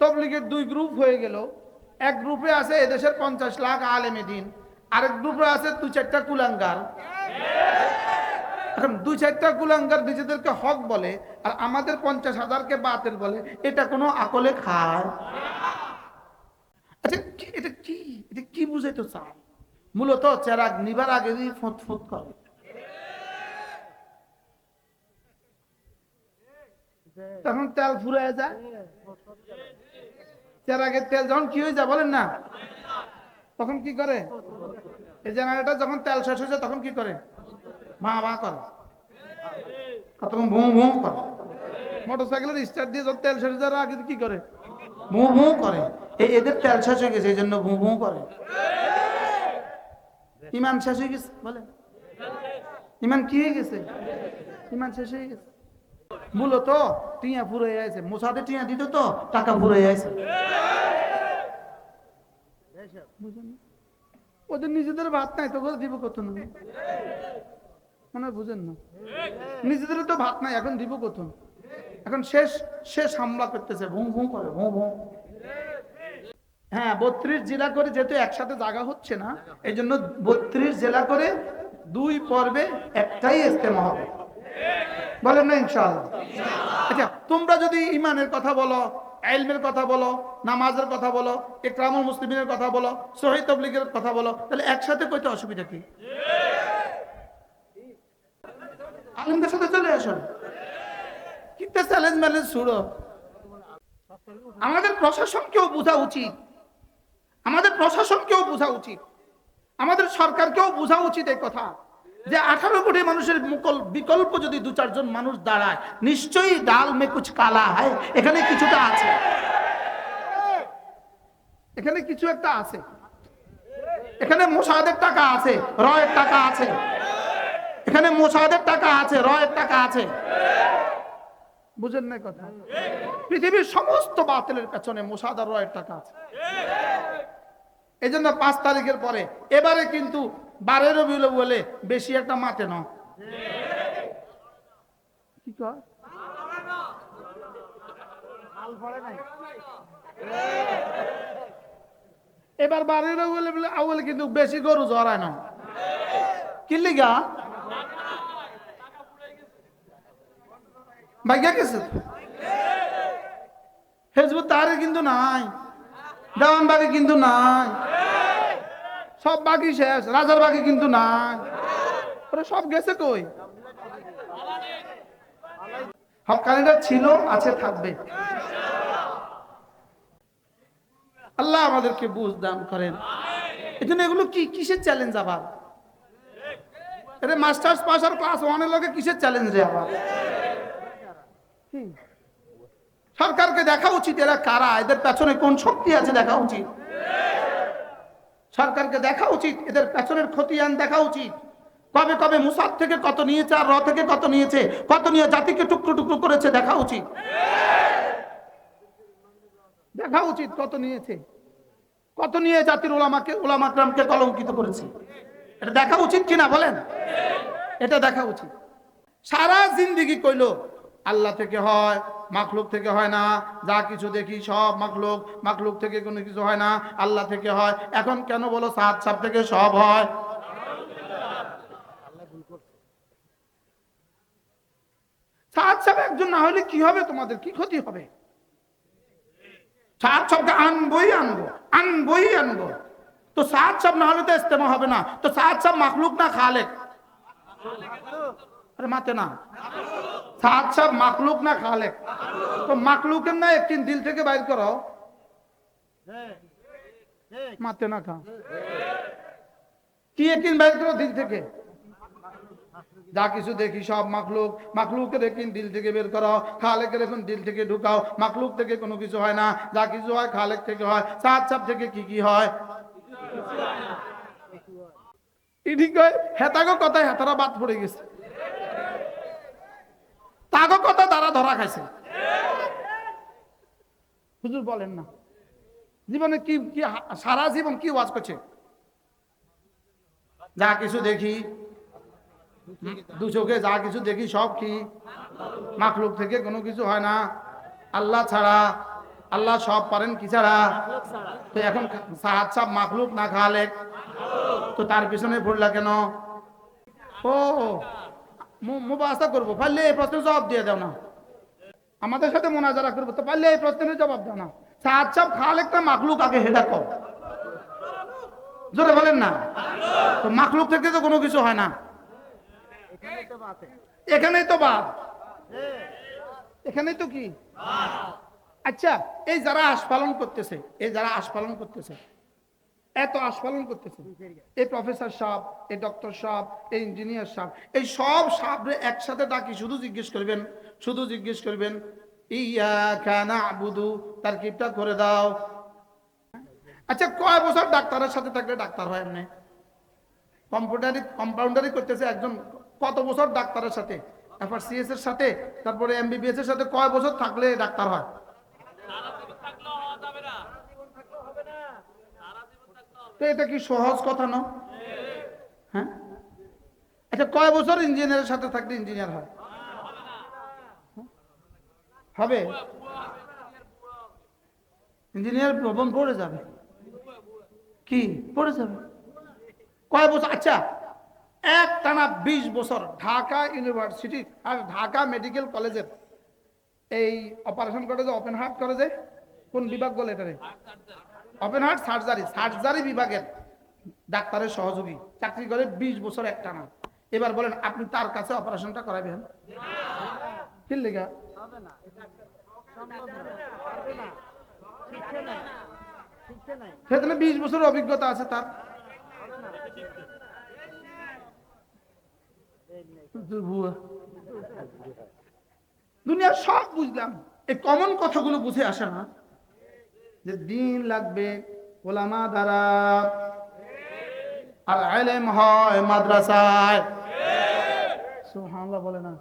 তবলিগের দুই গ্রুপ হয়ে গেল। এক গ্রুপে আছে এদেশের পঞ্চাশ লাখ আলেমে দিন, আরেক গ্রুপে আছে দু চারটা কুলাঙ্গার। এখন দুই চারটা কুলাঙ্গার নিজেদেরকে হক বলে, আর আমাদের পঞ্চাশ হাজারকে বাতের বলে, এটা কোনো আকলে খায় আচ্ছা এটা কি এটা কি বুঝাইতে চাও মূলত চেরাগ নিবার আগে ফোঁত ফোঁত করে। তখন তেল ফুরায় যায়। চেরাগের তেল যখন কি হয়ে যায় বলেন না? তখন কি করে? এই জেনারেটর যখন তেল শেষ হয়ে যায় তখন কি করে? মা মা করে। তখন ভুঁ ভুঁ করে। মোটর সাইকেলের স্টার্ট দিয়ে যখন তেল শেষ হয়ে যাওয়ার আগে কি করে? ভুঁ ভুঁ করে। এই এদের তেল শেষ হয়ে গেছে, এই জন্য ভুঁ ভুঁ করে। ইমান শেষ হয়ে গেছে বলে ইমান কি হয়ে গেছে? ইমান শেষ হয়ে গেছে। মূলত টিয়া ফুরে আছে মোসাদে টিয়া দিত তো, টাকা ফুরে আছে ওদের নিজেদের ভাত নাই, তো দিব কত না? মনে বুঝেন না। নিজেদের তো ভাত নাই, এখন দিব কত? এখন শেষ শেষ হামলা করতেছে, ভুঁ ভুঁ করে, ভুঁ ভুঁ। হ্যাঁ বত্রিশ জেলা করে যেহেতু একসাথে জায়গা হচ্ছে না এই জন্য বত্রিশ জেলা করে দুই পর্বে একটাই ইস্তেমা হবে। বলেন না ইনশাআল্লাহ। আচ্ছা তোমরা যদি ইমানের কথা বলো এলমের কথা বলো, নামাজের কথা বলো, ইকরামুল মুসলিমের কথা বলো শহীদ তবলিগের কথা বলো, তাহলে একসাথে কইতে অসুবিধা কি? সাথে চলে আসুন কিন্তু চ্যালেঞ্জ ম্যালেঞ্জ শুরো আমাদের প্রশাসনকেও বোঝা উচিত। আমাদের প্রশাসনকেও বোঝা উচিত। আমাদের সরকারকেও বোঝা উচিত এই কথা। যে আঠারো কোটি মানুষের বিকল্প যদি দু চারজন মানুষ দাঁড়ায়, নিশ্চয়ই ডাল মে কুচ কালা হয় এখানে কিছুটা আছে। এখানে কিছু একটা আছে। এখানে মোসাদের টাকা আছে, রয়ের টাকা আছে। এখানে মোসাদের টাকা আছে, রয়ের টাকা আছে। বুঝেন না কথা? পৃথিবীর সমস্ত বাতিলের পেছনে মোসাদ আর রয়ের টাকা আছে। এই জন্য পাঁচ তারিখের পরে, এবারে কিন্তু বারেরও বিলো বলে বেশি একটা মাতে ন কি? এবার বারেরও বলে বলে আউলে কিন্তু বেশি গরু জড়ায় না। কি লিগা? ভাগ্যা গেছে? হেজবুত তারে কিন্তু নাই দেওয়ান বাগে কিন্তু নাই। সব বাকি শেষ, রাজার বাকি কিন্তু নাই। সব গেছে কই? হকানিটা ছিল, আছে, থাকবে। আল্লাহ আমাদেরকে বুঝ দান করেন। এই জন্য এগুলো কি, কিসের চ্যালেঞ্জ আবার? মাস্টার্স পাস আর ক্লাস ওয়ানের লগে কিসের চ্যালেঞ্জ রে আবার? সরকারকে দেখা উচিত, এরা কারা? এদের পেছনে কোন শক্তি আছে দেখা উচিত? সরকারকে দেখা উচিত, এদের পেছনের খতিয়ান দেখা উচিত। কবে কবে মুসাদ থেকে কত নিয়েছে আর র থেকে কত নিয়েছে, কত নিয়ে জাতিকে টুকরো টুকরো করেছে দেখা উচিত। দেখা উচিত কত নিয়েছে, কত নিয়ে জাতির ওলামাকে ওলামাকরামকে কলঙ্কিত করেছে। এটা দেখা উচিত কিনা বলেন? এটা দেখা উচিত। সারা জিন্দিগি কইল, আল্লাহ থেকে হয় মাখলুক থেকে হয় না, যা কিছু দেখি সব মাখলুক মাখলুক থেকে কোনো কিছু হয় না, আল্লাহ থেকে হয়। এখন কেন বলো সাত সাপ থেকে সব হয়? সাত সাপ একজন না হলে কি হবে তোমাদের? কি ক্ষতি হবে? সাত সবকে আনবই আনব আনবই আনব। তো সাত সব না হলে তো ইস্তেমা হবে না। তো সাত সব মাখলুক না খালেক? মাকলুক মাকলুকের যা কিছু দেখি সব মাখলুক। মাখলুকের একদিন দিল থেকে বের করো খালেকের এখন দিল থেকে ঢুকাও। মাখলুক থেকে কোনো কিছু হয় না। যা কিছু হয় খালেক থেকে হয়। সাত সাপ থেকে কি কি হয়? ইডি কয়, হেতাগো কথায় হেতারা বাদ পড়ে গেছে। তাগো কথা তারা ধরা খাইছে। হুজুর বলেন না। জীবনে কি কি সারা জীবন কি ওয়াজ করছে? যা কিছু দেখি দু চোখে যা কিছু দেখি সব কি? মাখলুক থেকে কোনো কিছু হয় না। আল্লাহ ছাড়া, আল্লাহ সব পারেন কি ছাড়া? তো এখন সাহাদ সাহ মাখলুক না খালে, তো তার পিছনে পড়লা কেন? ও মুবাসা করব। পারলে এই প্রশ্নের জবাব দিয়ে দাও না। আমাদের সাথে মোনাজারা করব। তো পারলে এই প্রশ্নের জবাব দাও না। সাহাদ সাহ খালেকটা মাখলুক আগে হেডা কর জোরে বলেন না। তো মাখলুক থেকে তো কোনো কিছু হয় না। এখানেই তো বাদ। এখানেই তো কি? আচ্ছা এই যারা আস্পালন করতেছে, এই যারা আস্পালন করতেছে এত আস্পালন করতেছে। এই প্রফেসর সাহেব, এই ডক্টর সাহেব, এই ইঞ্জিনিয়ার সাহেব, এই সব সাহেবরে একসাথে ডাকি শুধু জিজ্ঞেস করবেন, শুধু জিজ্ঞেস করবেন ইয়া কানা আবুদু তার কিপটা করে দাও। আচ্ছা কয় বছর ডাক্তারের সাথে থাকলে ডাক্তার হয় এমনি? কম্পিউটারি, কম্পাউন্ডারি করতেছে একজন, কত বছর ডাক্তারের সাথে? এরপর সিএস এর সাথে, তারপরে এমবিবিএস এর সাথে কয় বছর থাকলে ডাক্তার হয়? তো এটা কি সহজ কথা না? হ্যাঁ? আচ্ছা কয় বছর ইঞ্জিনিয়ারের সাথে থাকলে ইঞ্জিনিয়ার হয়? হবে? ইঞ্জিনিয়ার ভবন পড়ে যাবে। কি? পড়ে যাবে। কয় বছর? আচ্ছা এক টানা বিশ বছর ঢাকা ইউনিভার্সিটি আর ঢাকা মেডিকেল কলেজের এই অপারেশন করে যে ওপেন হার্ট করে যে কোন বিভাগ বলে এটারে? ওপেন হার্ট সার্জারি সার্জারি বিভাগের ডাক্তারের সহযোগী। চাকরি করে বিশ বছর এক টানা এবার বলেন আপনি তার কাছে অপারেশনটা করাবেন? লেগা। সেখানে বিশ বছর অভিজ্ঞতা আছে তার। দুনিয়ার সব বুঝলাম। এই কমন কথাগুলো বুঝে আসে না। যে দিন লাগবে ওলামা দ্বারা। আর আলেম হয় মাদ্রাসায়। সুহামলা বলে না।